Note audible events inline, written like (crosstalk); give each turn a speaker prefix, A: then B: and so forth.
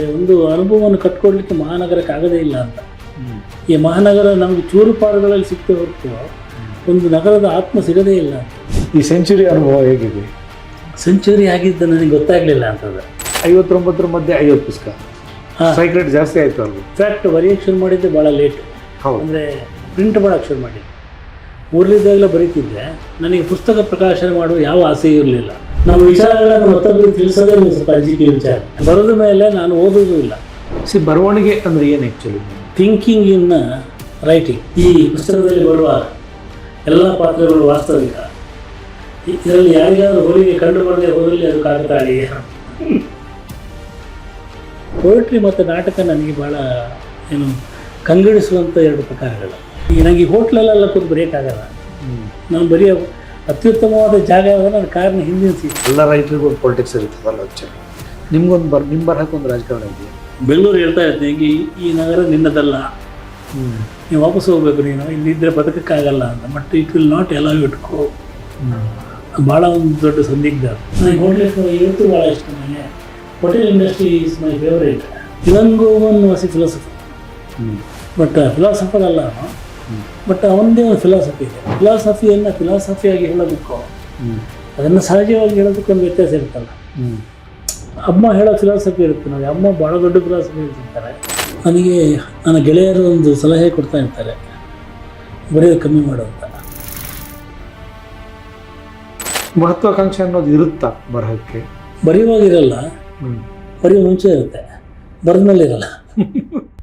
A: ಒಂದು ಅನುಭವವನ್ನು ಕಟ್ಕೊಡ್ಲಿಕ್ಕೆ ಮಹಾನಗರಕ್ಕೆ ಆಗದೇ ಇಲ್ಲ ಅಂತ. ಈ ಮಹಾನಗರ ನಮಗೆ ಚೂರು ಪಾರುಗಳಲ್ಲಿ ಸಿಕ್ತೇ ಹೊರತು ಒಂದು ನಗರದ ಆತ್ಮ ಸಿಗದೇ ಇಲ್ಲ
B: ಈ ಸೆಂಚುರಿ ಅನುಭವ ಹೇಗಿದೆ?
A: ಸೆಂಚುರಿ ಆಗಿದ್ದು ನನಗೆ ಗೊತ್ತಾಗಲಿಲ್ಲ ಅಂತದ
B: ಐವತ್ತೊಂಬತ್ತರ ಮಧ್ಯೆ ಐವತ್ತು ಪುಸ್ತಕ. ಸೈಕ್ರೆಟ್ ಜಾಸ್ತಿ ಆಯ್ತು ಅಲ್ವ?
A: ಫ್ಯಾಕ್ಟ್ ಬರೆಯಕ್ಕೆ ಶುರು ಮಾಡಿದ್ದೆ ಭಾಳ ಲೇಟ್ ಅಂದರೆ ಪ್ರಿಂಟ್ ಮಾಡೋಕ್ಕೆ ಶುರು ಮಾಡಿದ್ದೆ. ಊರಲ್ಲಿದ್ದಾಗಲೇ ಬರೀತಿದ್ದೆ. ನನಗೆ ಪುಸ್ತಕ ಪ್ರಕಾಶನ ಮಾಡುವ ಯಾವ ಆಸೆ ಇರಲಿಲ್ಲ. ನಮ್ಮ ವಿಚಾರಗಳನ್ನು ಮತ್ತೊಬ್ಬರಿಗೆ ತಿಳಿಸೋದೇ ಒಂದು ಸ್ವಲ್ಪ ಅಂಜಿಕೆ ವಿಚಾರ. ಬರೋದ ಮೇಲೆ ನಾನು ಓದೋದು ಇಲ್ಲ.
B: ಸಿ ಬರವಣಿಗೆ ಅಂದ್ರೆ ಏನು ಆ್ಯಕ್ಚುಲಿ
A: ಥಿಂಕಿಂಗ್ ಇನ್ ರೈಟಿಂಗ್ ಈ ಪುಸ್ತಕದಲ್ಲಿ ಬರುವ ಎಲ್ಲ ಪಾತ್ರಗಳು ವಾಸ್ತವಿಕ. ಇದರಲ್ಲಿ ಯಾರಿಗಾದರೂ ಹೋಲಿಗೆ ಕಂಡು ಬರದೆ ಹೋದಲ್ಲಿ ಅದು ಕಾಕತಾಳಿ ಪೋಯಿಟ್ರಿ ಮತ್ತು ನಾಟಕ ನನಗೆ ಭಾಳ ಏನು ಕಂಗಡಿಸುವಂಥ ಎರಡು ಪ್ರಕಾರಗಳು. ಈ ನನಗೆ ಹೋಟ್ಲಲ್ಲೆಲ್ಲ ಕೂತು ಬರೆಯೋಕ್ಕಾಗಲ್ಲ ನಾನು ಬರೆಯೋ ಅತ್ಯುತ್ತಮವಾದ ಜಾಗ ನನ್ನ ಕಾರ್ನ ಹಿಂದಿನ ಸೀಟ್.
B: ಎಲ್ಲ ರೈತರಿಗೂ ಒಂದು ಪೊಲಿಟಿಕ್ಸ್ ಇರ್ತದಲ್ಲ ಆ್ಯಕ್ಚುಲಿ ನಿಮ್ಗೊಂದು ಬರ್ ನಿಮ್ಮ ಬರಹಕ್ಕೆ ಒಂದು ರಾಜಕಾರಣ ಇದೆಯಾ?
A: ಬೆಂಗಳೂರು ಹೇಳ್ತಾ ಇರ್ತೀನಿ ಈ ಈ ನಗರ ನಿನ್ನದಲ್ಲ.
B: ಹ್ಞೂ
A: ನೀವು ವಾಪಸ್ ಹೋಗ್ಬೇಕು ನೀನು ಇಲ್ಲಿದ್ದರೆ ಬದುಕಕ್ಕಾಗಲ್ಲ ಅಂತ ಬಟ್ ಇಟ್ ವಿಲ್ ನಾಟ್ ಎಲ್ಲ ಇಟ್ ಗೋ ಭಾಳ ಒಂದು ದೊಡ್ಡ ಸಂದಿಗ್ಧ. ನನಗೆ ಹೋಟೆಲ್ ಇವತ್ತು ಭಾಳ ಇಷ್ಟ ನನಗೆ. Hotel industry is my favourite ಇವಂಗೋವನ್ was philosopher
B: ಹ್ಞೂ
A: ಬಟ್ ಫಿಲಾಸಫರ್ ಅಲ್ಲ ಬಟ್ ಅವನದೇ ಒಂದು ಫಿಲಾಸಫಿ ಇದೆ. ಫಿಲಾಸಫಿಯನ್ನು ಫಿಲಾಸಫಿಯಾಗಿ ಹೇಳೋದಕ್ಕೂ ಅದನ್ನು ಸಹಜವಾಗಿ ಹೇಳೋದಕ್ಕೂ ಒಂದು ವ್ಯತ್ಯಾಸ ಇರುತ್ತಲ್ಲ. ಅಮ್ಮ ಹೇಳೋ ಫಿಲಾಸಫಿ ಇರುತ್ತೆ. ನೋಡಿ ಅಮ್ಮ ಭಾಳ ದೊಡ್ಡ ಫಿಲಾಸಫಿ ಹೇಳ್ತಿರ್ತಾರೆ. ನನಗೆ ನನ್ನ ಗೆಳೆಯರು ಒಂದು ಸಲಹೆ ಕೊಡ್ತಾ ಇರ್ತಾರೆ. ಬರೆಯೋದು ಕಮ್ಮಿ ಮಾಡು ಅಂತ.
B: ಮಹತ್ವಾಕಾಂಕ್ಷೆ ಅನ್ನೋದು ಇರುತ್ತಾ ಬರಹಕ್ಕೆ?
A: ಬರೆಯುವಾಗಿರಲ್ಲ
B: ಹ್ಞೂ
A: ಬರೆಯೋ ಮುಂಚೆ ಇರುತ್ತೆ. ಬರೆದ ಮೇಲೆ ಇರಲ್ಲ. (laughs)